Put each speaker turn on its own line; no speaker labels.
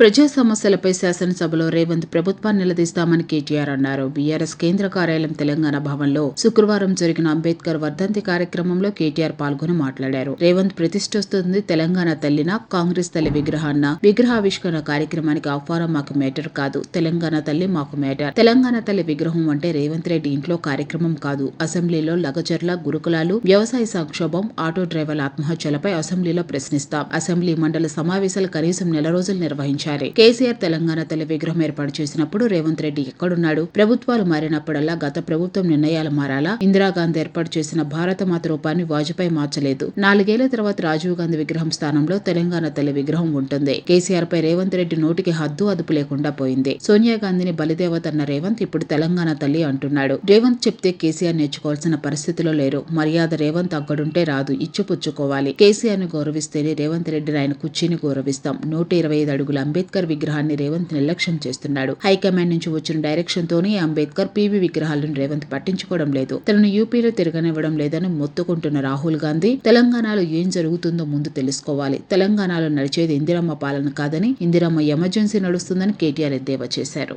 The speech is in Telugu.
ప్రజా సమస్యలపై శాసనసభలో రేవంత్ ప్రభుత్వాన్ని నిలదీస్తామని కేటీఆర్ అన్నారు. బీఆర్ఎస్ కేంద్ర కార్యాలయం తెలంగాణ భవన్లో శుక్రవారం జరిగిన అంబేద్కర్ వర్ధంతి కార్యక్రమంలో కేటీఆర్ పాల్గొని మాట్లాడారు. రేవంత్ ప్రతిష్టిస్తుంది తెలంగాణ తల్లిన కాంగ్రెస్ తల్లి విగ్రహాన్న విగ్రహావిష్కరణ కార్యక్రమానికి ఆహ్వానం మాకు మేటర్ కాదు. తెలంగాణ తల్లి మాకు మేటర్ తెలంగాణ తల్లి విగ్రహం అంటే రేవంత్ రెడ్డి ఇంట్లో కార్యక్రమం కాదు. అసెంబ్లీలో లగచర్ల గురుకులాలు వ్యవసాయ సంక్షోభం ఆటో డ్రైవర్ల ఆత్మహత్యలపై అసెంబ్లీలో ప్రశ్నిస్తాం. అసెంబ్లీ మండలి సమావేశాలు కనీసం నెల రోజులు నిర్వహించారు కేసీఆర్ తెలంగాణ తల్లి విగ్రహం ఏర్పాటు చేసినప్పుడు రేవంత్ రెడ్డి ఎక్కడున్నాడు? ప్రభుత్వాలు మారినప్పుడల్లా గత ప్రభుత్వం నిర్ణయాలు మారాలా? ఇందిరాగాంధీ ఏర్పాటు చేసిన భారత మాత రూపాన్ని వాజ్పేయి మార్చలేదు. నాలుగేళ్ళ తర్వాత రాజీవ్ గాంధీ విగ్రహం స్థానంలో తెలంగాణ తల్లి విగ్రహం ఉంటుంది. కేసీఆర్ పై రేవంత్ రెడ్డి నోటికి హద్దు అదుపు లేకుండా పోయింది. సోనియా గాంధీని బలిదేవత అన్న రేవంత్ ఇప్పుడు తెలంగాణ తల్లి అంటున్నాడు. రేవంత్ చెప్తే కేసీఆర్ నేర్చుకోవాల్సిన పరిస్థితిలో లేరు. మర్యాద రేవంత్ అక్కడుంటే రాదు. ఇచ్చిపుచ్చుకోవాలి. కేసీఆర్ను గౌరవిస్తేనే రేవంత్ రెడ్డిని ఆయన కుర్చీని గౌరవిస్తాం. నూట ఇరవై ఐదు అడుగుల అంబేద్కర్ విగ్రహాన్ని రేవంత్ నిర్లక్ష్యం చేస్తున్నాడు. హైకమాండ్ నుంచి వచ్చిన డైరెక్షన్ తోనే అంబేద్కర్ పీవీ విగ్రహాలను రేవంత్ పట్టించుకోవడం లేదు. తనను యూపీలో తిరగనివ్వడం లేదని మొత్తుకుంటున్న రాహుల్ గాంధీ తెలంగాణలో ఏం జరుగుతుందో ముందు తెలుసుకోవాలి. తెలంగాణలో నడిచేది ఇందిరమ్మ పాలన కాదని ఇందిరమ్మ ఎమర్జెన్సీ నడుస్తుందని కేటీఆర్ ఎద్దేవా చేశారు.